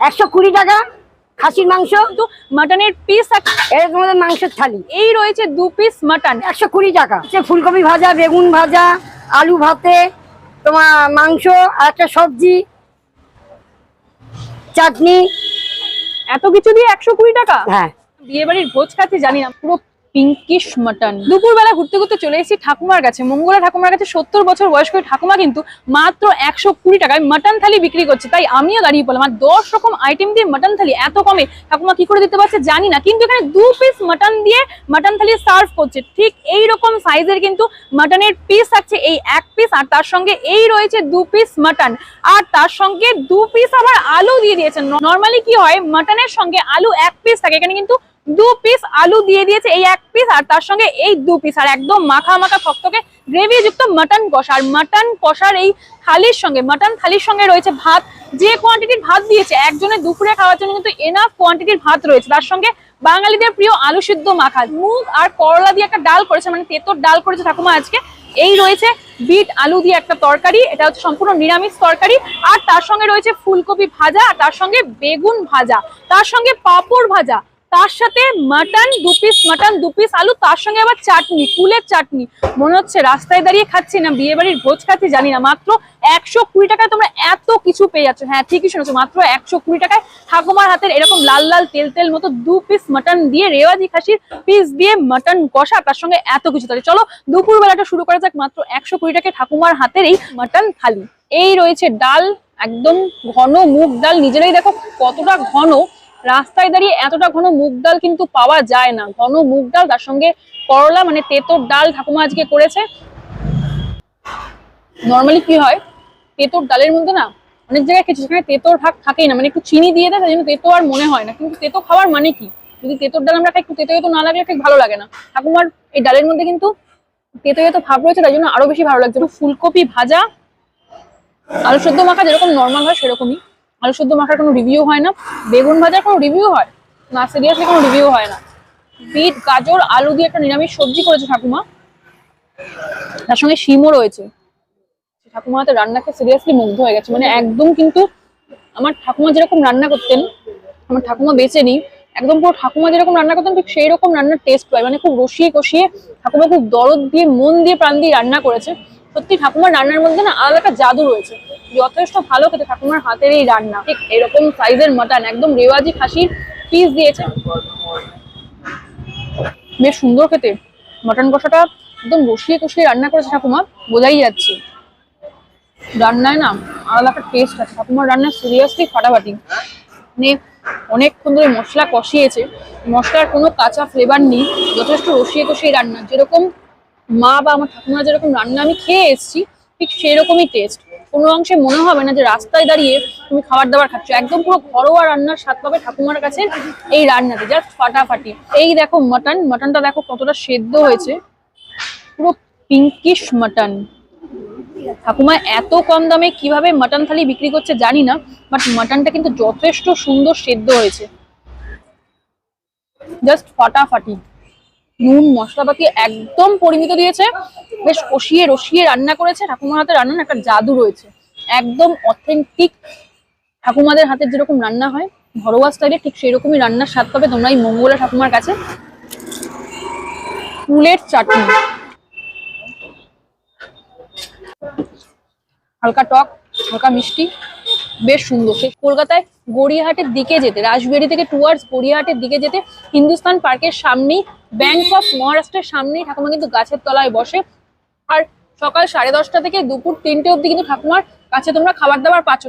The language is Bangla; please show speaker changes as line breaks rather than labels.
একশো কুড়ি টাকা খাসির মাংস।
কিন্তু মাটনের পিস
এটা তোমাদের মাংসের থালি।
এই রয়েছে দু পিস মাটন
একশো কুড়ি টাকা। ফুলকপি ভাজা বেগুন ভাজা আলু ভাতে তোমার মাংস আর একটা সবজি চাটনি।
এত কিছু দিয়ে একশো কুড়ি টাকা?
হ্যাঁ।
বিয়ে বাড়ির ভোজ খাচ্ছি জানি না পুরো পিঙ্কিশ মাটন দুপুরবেলা ঘুরতে ঘুরতে চলে এসেছি ঠাকুমার কাছে। মঙ্গলা ঠাকুমার কাছে সত্তর বছর বয়স্ক ঠাকুমা কিন্তু মাত্র একশো কুড়ি টাকায় মাটন থালি বিক্রি করছে। তাই আমিও দাঁড়িয়ে পড়লাম। আর দশ রকম আইটেম দিয়ে মাটন থালি এত কমে ঠাকুমা কি করে দিতে পারছে জানি না। কিন্তু এখানে দু পিস মাটন দিয়ে মাটন থালি সার্ভ করছে। ঠিক এই রকম সাইজের কিন্তু মাটনের পিস আছে এই এক পিস আর তার সঙ্গে এই রয়েছে দু পিস মাটন আর তার সঙ্গে দু পিস আবার আলু দিয়ে দিয়েছেন নর্মালি কি হয় মাটনের সঙ্গে আলু এক পিস থাকে। এখানে কিন্তু দু পিস আলু দিয়ে দিয়েছে, এই এক পিস আর তার সঙ্গে এই দু পিস আর একদম মাখা মাখা থকথকে গ্রেভি যুক্ত মাটন কষা। আর মাটন কষার এই থালির সঙ্গে মাটন থালির সঙ্গে রয়েছে ভাত, যে কোয়ান্টিটির ভাত দিয়েছে, একজনের দুপুরে খাওয়ার জন্য কিন্তু এনাফ কোয়ান্টিটির ভাত রয়েছে। তার সঙ্গে বাঙালিদের প্রিয় আলু সিদ্ধ মাখা, মুগ আর করলা দিয়ে একটা ডাল করেছে মানে তেতোর ডাল করেছে ঠাকুমা আজকে। এই রয়েছে বিট আলু দিয়ে একটা তরকারি, এটা হচ্ছে সম্পূর্ণ নিরামিষ তরকারি। আর তার সঙ্গে রয়েছে ফুলকপি ভাজা, আর তার সঙ্গে বেগুন ভাজা, তার সঙ্গে পাঁপড় ভাজা। তার সাথে মাটন দু পিস মাটন দু পিস আলু, তার সঙ্গে আবার চাটনি ফুলের চাটনি। মনে হচ্ছে রাস্তায় দাঁড়িয়ে খাচ্ছি না, বিয়ে বাড়ির ভোজ খাচ্ছি, জানি না। মাত্র একশো কুড়ি টাকায় তোমরা এত কিছু পেয়ে যাচ্ছ। হ্যাঁ ঠিকই শুনেছো, মাত্র একশো কুড়ি টাকায় ঠাকুমার হাতের এরকম লাল লাল তেল তেল মতো দু পিস মাটন দিয়ে রেওয়াজি খাসির পিস দিয়ে মাটন কষা, তার সঙ্গে এত কিছু তাহলে। চলো দুপুর বেলাটা শুরু করা যাক, মাত্র একশো কুড়ি টাকায় ঠাকুমার হাতের এই মাটন থালি। এই রয়েছে ডাল, একদম ঘন মুগ ডাল। নিজেরাই দেখো কতটা ঘন রাস্তায় দাঁড়িয়ে এতটা ঘন মুগ ডাল কিন্তু পাওয়া যায় না। ঘন মুগ ডাল, তার সঙ্গে করলা মানে তেতোর ডাল ঠাকুমা আজকে করেছে। নর্মালি কি হয়, তেতোর ডালের মধ্যে না, অনেক জায়গায় খেয়েছি সেখানে তেতোর ভাগ থাকেই না মানে একটু চিনি দিয়ে দেয়, তাই জন্য তেতো আর মনে হয় না। কিন্তু তেতো খাওয়ার মানে কি? যদি তেতোর ডাল আমরা খাই, একটু তেতো তেতো না লাগলে ঠিক ভালো লাগে না। ঠাকুমার এই ডালের মধ্যে কিন্তু তেতো তেতো ভাব রয়েছে, তাই জন্য আরও বেশি ভালো লাগছে। ফুলকপি ভাজা আলু সেদ্ধ মাখা যেরকম নর্মাল হয়, সেরকমই। আলু সেদ্ধ মাখার কোনো রিভিউ হয় না। বেগুন ভাজার কোনো রিভিউ হয়? না সিরিয়াসলি কোনো রিভিউ হয় না। বিট, গাজর, আলু দিয়ে একটা নিরামিষ সবজি করেছে ঠাকুমা। তার সঙ্গে শিমও রয়েছে। ঠাকুমা হাতে রান্নাকে সিরিয়াসলি মুগ্ধ হয়ে গেছে। মানে একদম কিন্তু আমার ঠাকুমা যেরকম রান্না করতেন, আমার ঠাকুমা বেঁচে নেই, একদম পুরো ঠাকুমা যেরকম রান্না করতেন, ঠিক সেই রকম রান্নার টেস্ট পাই মানে খুব রসিয়ে কষিয়ে ঠাকুমা খুব দরদ দিয়ে, মন দিয়ে, প্রাণ দিয়ে রান্না করেছে। সত্যি ঠাকুমার রান্নার মধ্যে না আলাদা একটা জাদু রয়েছে। যথেষ্ট ভালো খেতে ঠাকুমার হাতের এই রান্না। ঠিক এরকম সাইজের মাটন একদম রেওয়াজি খাসির পিস দিয়েছে বেশ সুন্দর খেতে। মটন কষাটা একদম রসিয়ে কষিয়ে রান্না করেছে ঠাকুমা, বোঝাই যাচ্ছে। রান্নায় না আলাদা একটা টেস্ট আছে। ঠাকুমার রান্না সিরিয়াসলি ফাটাফাটি। মানে অনেকক্ষণ ধরে মশলা কষিয়েছে। মশলার কোনো কাঁচা ফ্লেভার নেই। যথেষ্ট রসিয়ে কষিয়ে রান্না। যেরকম মা বা আমার ঠাকুমা যেরকম রান্না আমি খেয়ে এসেছি, ঠিক সেরকমই টেস্ট কোনো অংশে মনে হবে না যে রাস্তায় দাঁড়িয়ে তুমি খাবার দাবার খাচ্ছ। একদম পুরো ঘরোয়া রান্নার স্বাদ পাবে ঠাকুমার কাছে এই রান্নাতে জাস্ট ফাটাফাটি। এই দেখো মাটন মাটনটা দেখো কতটা সেদ্ধ হয়েছে। পুরো পিঙ্কিশ মাটন ঠাকুমা এত কম দামে কীভাবে মাটন থালি বিক্রি করছে জানি না বাট মাটনটা কিন্তু যথেষ্ট সুন্দর সেদ্ধ হয়েছে। জাস্ট ফাটাফাটি। নুন, মশলাপাতি একদম পরিমিত দিয়েছে। বেশ কষিয়ে রসিয়ে রান্না করেছে। ঠাকুমার হাতে রান্নার একটা জাদু রয়েছে। একদম অথেন্টিক ঠাকুমাদের হাতে যেরকম রান্না হয়, ঘরোয়া স্টাইলে ঠিক সেরকমই রান্নার স্বাদ পাবে তোমরা এই মঙ্গলা ঠাকুমার কাছে। ফুলের চাটনি। হালকা টক, হালকা মিষ্টি। বেশ সুন্দর। সেই কলকাতায় গড়িয়াহাটের দিকে যেতে রাসবিহারি থেকে টুয়ার্স গড়িয়াহাটের দিকে যেতে হিন্দুস্তান পার্কের সামনেই ব্যাংক অফ মহারাষ্ট্রের সামনেই ঠাকুমা কিন্তু গাছের তলায় বসে। আর সকাল সাড়ে দশটা থেকে দুপুর তিনটে অবধি কিন্তু ঠাকুমার কাছে তোমরা খাবার দাবার পাচ্ছ।